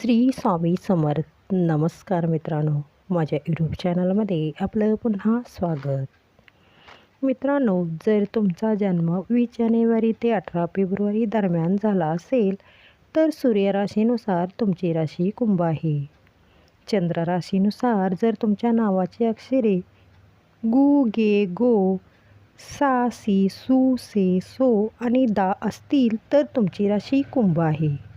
श्री स्वामी समर्थ. नमस्कार मित्रांनो माझ्या यूट्यूब चॅनलमध्ये आपलं पुन्हा स्वागत. मित्रांनो जर तुमचा जन्म वीस जानेवारी ते अठरा फेब्रुवारी दरम्यान झाला असेल तर सूर्यराशीनुसार तुमची राशी कुंभ आहे. चंद्र राशीनुसार जर तुमच्या नावाची अक्षरे गु गे गो सा सी सु से सो आणि दा असतील तर तुमची राशी कुंभ आहे.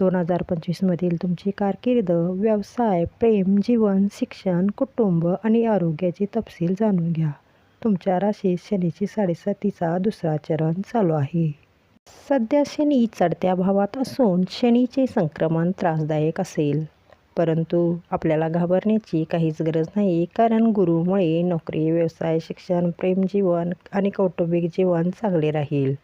दोन हजार पंचवीसमधील तुमची कारकीर्द व्यवसाय प्रेम जीवन शिक्षण कुटुंब आणि आरोग्याचे तपशील जाणून घ्या. तुमच्या राशीत शनीची साडेसातीचा दुसरा चरण चालू आहे. सध्या शनी चढत्या भावात असून शनीचे संक्रमण त्रासदायक असेल. परंतु आपल्याला घाबरण्याची काहीच गरज नाही कारण गुरुमुळे नोकरी व्यवसाय शिक्षण प्रेम जीवन आणि कौटुंबिक जीवन चांगले राहील.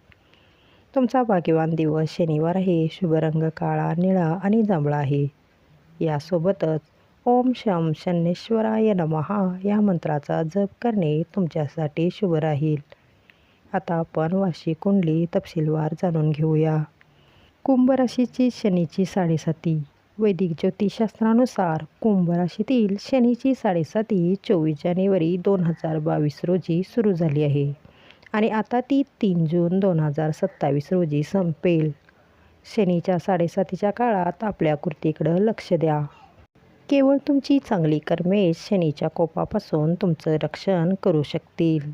तुमचा भाग्यवान दिवस शनिवार आहे शुभ रंग काळा निळा आणि जांभळा आहे. यासोबतच ओम शम शनेश्वराय नमहा या मंत्राचा जप करणे तुमच्यासाठी शुभ राहील. आता आपण वाशी कुंडली तपशीलवार जाणून घेऊया. कुंभ राशीची शनीची साडेसाती. वैदिक ज्योतिषशास्त्रानुसार कुंभ राशीतील शनीची साडेसाती चोवीस जानेवारी दोन हजार बावीस रोजी सुरू झाली आहे. आणि आता ती तीन जून दोन हजार सत्तावीस रोजी संपेल. शनीच्या साडेसातीच्या काळात आपल्या कृतीकडं लक्ष द्या. केवळ तुमची चांगली कर्मे शनीच्या कोपापासून तुमचं रक्षण करू शकतील.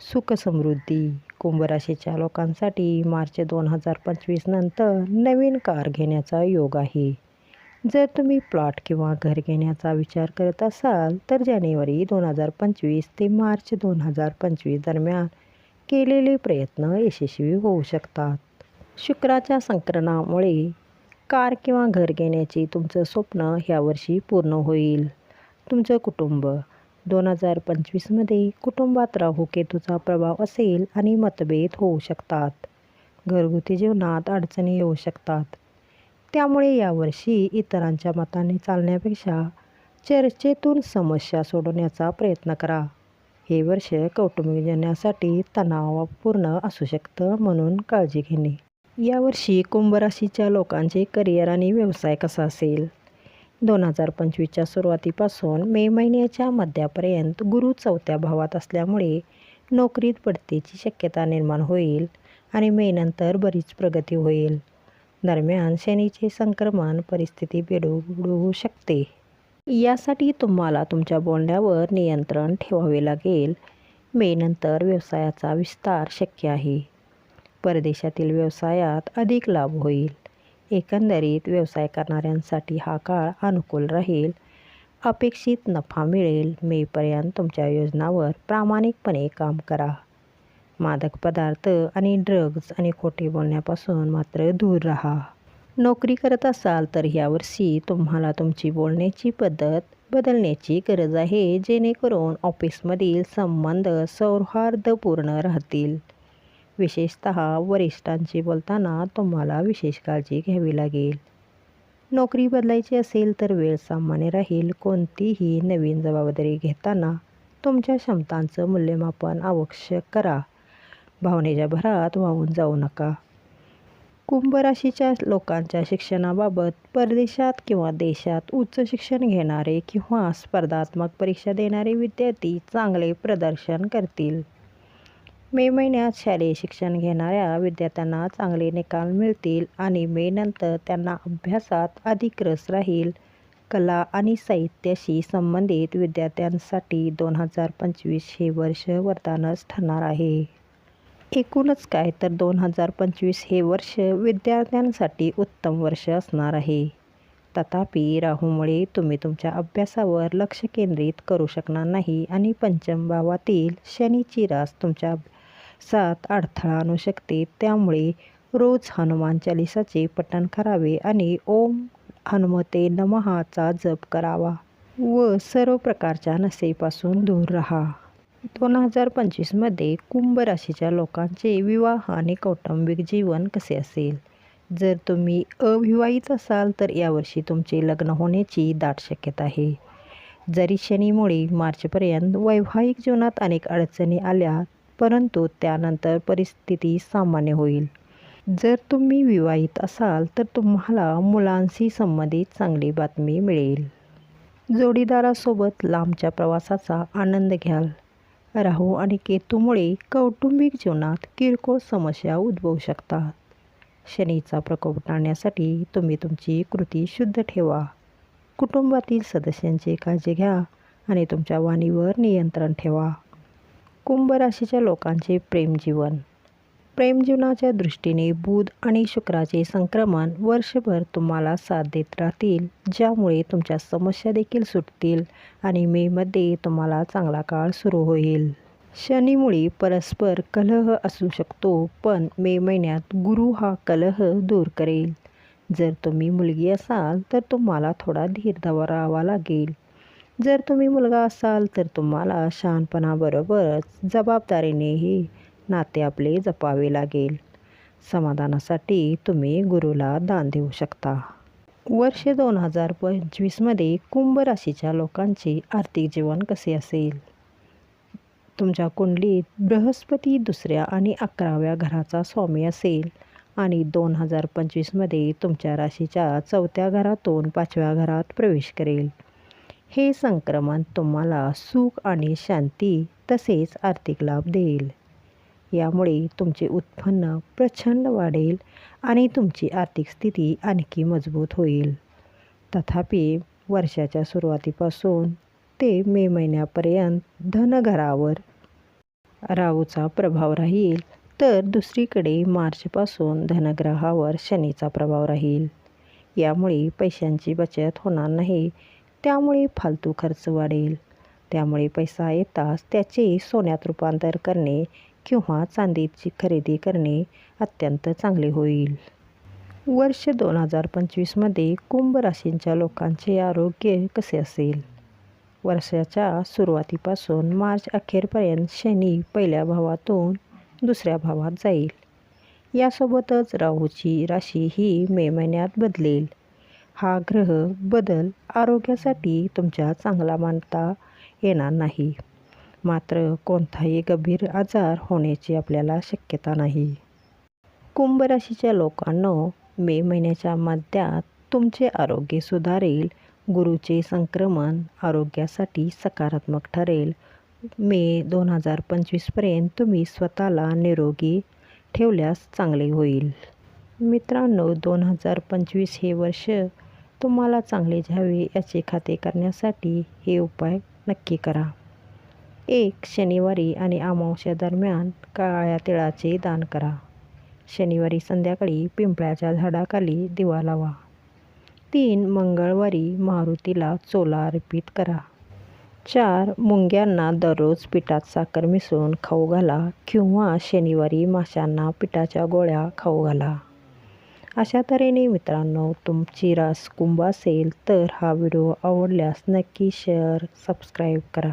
सुखसमृद्धी कुंभराशीच्या लोकांसाठी मार्च दोन हजार पंचवीस नंतर नवीन कार घेण्याचा योग आहे. जर तुम्ही प्लॉट किंवा घर घेण्याचा विचार करत असाल तर जानेवारी दोन हजार पंचवीस ते मार्च दोन हजार पंचवीस दरम्यान केलेले प्रयत्न यशस्वी होऊ शकतात. शुक्राच्या संक्रमणामुळे कार किंवा घर घेण्याची तुमचं स्वप्न ह्यावर्षी पूर्ण होईल. तुमचं कुटुंब. दोन हजार पंचवीसमध्ये कुटुंबात राहू केतूचा प्रभाव असेल आणि मतभेद होऊ शकतात. घरगुती जीवनात अडचणी येऊ शकतात. त्यामुळे यावर्षी इतरांच्या मताने चालण्यापेक्षा चर्चेतून समस्या सोडवण्याचा प्रयत्न करा. हे वर्ष कौटुंबिकजनासाठी तणावपूर्ण असू शकतं म्हणून काळजी घेणे. यावर्षी कुंभराशीच्या लोकांचे करिअर आणि व्यवसाय कसा असेल? दोन हजार पंचवीसच्या सुरुवातीपासून मे महिन्याच्या मध्यापर्यंत गुरु चौथ्या भावात असल्यामुळे नोकरीत पडतेची शक्यता निर्माण होईल आणि मेनंतर बरीच प्रगती होईल. दरम्यान शनीचे संक्रमण परिस्थिती बिघडू शकते. यासाठी तुम्हाला तुमच्या बोलण्यावर नियंत्रण ठेवावे लागेल. मे नंतर व्यवसायाचा विस्तार शक्य आहे. परदेशातील व्यवसायात अधिक लाभ होईल. एकंदरीत व्यवसाय करणाऱ्यांसाठी हा काळ अनुकूल राहील. अपेक्षित नफा मिळेल. मेपर्यंत तुमच्या योजनावर प्रामाणिकपणे काम करा. मादक पदार्थ आणि ड्रग्ज आणि खोटे बोलण्यापासून मात्र दूर राहा. नोकरी करत असाल तर यावर्षी तुम्हाला तुमची बोलण्याची पद्धत बदलण्याची गरज आहे जेणेकरून ऑफिसमधील संबंध सौहार्दपूर्ण राहतील. विशेषत वरिष्ठांशी बोलताना तुम्हाला विशेष काळजी घ्यावी लागेल. नोकरी बदलायची असेल तर वेळ सामान्य राहील कोणतीही नवीन जबाबदारी घेताना तुमच्या क्षमतांचं मूल्यमापन आवश्यक करा. भावनेच्या भरात वाहून जाऊ नका. कुंभ राशीच्या लोकांच्या शिक्षणाबाबत परदेशात किंवा देशात उच्च शिक्षण घेणारे किंवा स्पर्धात्मक परीक्षा देणारे विद्यार्थी चांगले प्रदर्शन करतील. मे महिन्यात शालेय शिक्षण घेणाऱ्या विद्यार्थ्यांना चांगले निकाल मिळतील आणि मे नंतर त्यांना अभ्यासात अधिक रस राहील. कला आणि साहित्याशी संबंधित विद्यार्थ्यांसाठी दोन हजार पंचवीस हे वर्ष वरदानच ठरणार आहे. एकूणच काय तर दोन हजार पंचवीस हे वर्ष विद्यार्थ्यांसाठी उत्तम वर्ष असणार आहे. तथापि राहूमुळे तुम्ही तुमच्या अभ्यासावर लक्ष केंद्रित करू शकणार नाही आणि पंचम भावातील शनीची रास तुमच्या सात अडथळा आणू शकते. त्यामुळे रोज हनुमान चालिसाचे पठण करावे आणि ओम हनुमते नमहाचा जप करावा व सर्व प्रकारच्या नशेपासून दूर राहा. दोन हजार पंचवीसमध्ये कुंभ राशीच्या लोकांचे विवाह आणि कौटुंबिक जीवन कसे असेल? जर तुम्ही अविवाहित असाल तर यावर्षी तुमचे लग्न होण्याची दाट शक्यता आहे. जरी शनीमुळे मार्चपर्यंत वैवाहिक जीवनात अनेक अडचणी आल्या परंतु त्यानंतर परिस्थिती सामान्य होईल. जर तुम्ही विवाहित असाल तर तुम्हाला मुलांशी संबंधित चांगली बातमी मिळेल. जोडीदारासोबत लांबच्या प्रवासाचा आनंद घ्याल. राहू आणि केतूमुळे कौटुंबिक जीवनात किरकोळ समस्या उद्भवू शकतात. शनीचा प्रकोप टाळण्यासाठी तुम्ही तुमची कृती शुद्ध ठेवा. कुटुंबातील सदस्यांची काळजी घ्या आणि तुमच्या वाणीवर नियंत्रण ठेवा. कुंभ राशीच्या लोकांचे प्रेमजीवन प्रेमजीवनाच्या दृष्टीने बुध आणि शुक्राचे संक्रमण वर्षभर तुम्हाला साथ देत राहतील ज्यामुळे तुमच्या समस्या देखील सुटतील आणि मेमध्ये तुम्हाला चांगला काळ सुरू होईल. शनीमुळे परस्पर कलह असू शकतो पण मे महिन्यात गुरु हा कलह दूर करेल. जर तुम्ही मुलगी असाल तर तुम्हाला थोडा धीर धरावा लागेल. जर तुम्ही मुलगा असाल तर तुम्हाला शहाणपणाबरोबरच जबाबदारीनेही नाते आपले जपावे लागेल. समाधानासाठी तुम्ही गुरुला दान देऊ शकता. वर्ष दोन हजार पंचवीसमध्ये कुंभ राशीच्या लोकांचे आर्थिक जीवन कसे असेल? तुमच्या कुंडलीत बृहस्पती दुसऱ्या आणि अकराव्या घराचा स्वामी असेल आणि दोन हजार पंचवीसमध्ये तुमच्या राशीच्या चौथ्या घरातून पाचव्या घरात प्रवेश करेल. हे संक्रमण तुम्हाला सुख आणि शांती तसेच आर्थिक लाभ देईल. यामुळे तुमचे उत्पन्न प्रचंड वाढेल आणि तुमची आर्थिक स्थिती आणखी मजबूत होईल. तथापि वर्षाच्या सुरुवातीपासून ते मे महिन्यापर्यंत धनघरावर राहूचा प्रभाव राहील तर दुसरीकडे मार्चपासून धनग्रहावर शनीचा प्रभाव राहील. यामुळे पैशांची बचत होणार नाही त्यामुळे फालतू खर्च वाढेल. त्यामुळे पैसा येताच त्याचे सोन्यात रूपांतर करणे किंवा चांदीची खरेदी करणे अत्यंत चांगले होईल. वर्ष दोन हजार पंचवीसमध्ये कुंभ राशींच्या लोकांचे आरोग्य कसे असेल? वर्षाच्या सुरुवातीपासून मार्च अखेरपर्यंत शनी पहिल्या भावातून दुसऱ्या भावात जाईल. यासोबतच राहूची राशी ही मे महिन्यात बदलेल. हा ग्रह बदल आरोग्यासाठी तुमच्या चांगला मानता येणार नाही. मात्र कोणताही गंभीर आजार होण्याची आपल्याला शक्यता नाही. कुंभ राशीच्या लोकांनो मे महिन्याच्या मध्यात तुमचे आरोग्य सुधारेल गुरुचे संक्रमण आरोग्यासाठी सकारात्मक ठरेल. मे दोन हजार पंचवीसपर्यंत तुम्ही स्वतःला निरोगी ठेवल्यास चांगले होईल. मित्रांनो दोन हजार पंचवीस हे वर्ष तुम्हाला चांगले जावे याचे खाते करण्यासाठी हे उपाय नक्की करा. एक शनिवारी आणि अमावस्या दरम्यान काळ्या तिळाचे दान करा. शनिवारी संध्याकाळी पिंपळाच्या झाडाखाली दिवा लावा. तीन मंगळवारी मारुतीला चोला अर्पित करा. चार मुंग्यांना दररोज पिठात साखर मिसळून खाऊ घाला किंवा शनिवारी माशांना पिठाच्या गोळ्या खाऊ घाला. अशा तऱ्हेने मित्रांनो तुमची रास कुंभ असेल तर हा व्हिडिओ आवडल्यास नक्की शेअर सबस्क्राईब करा.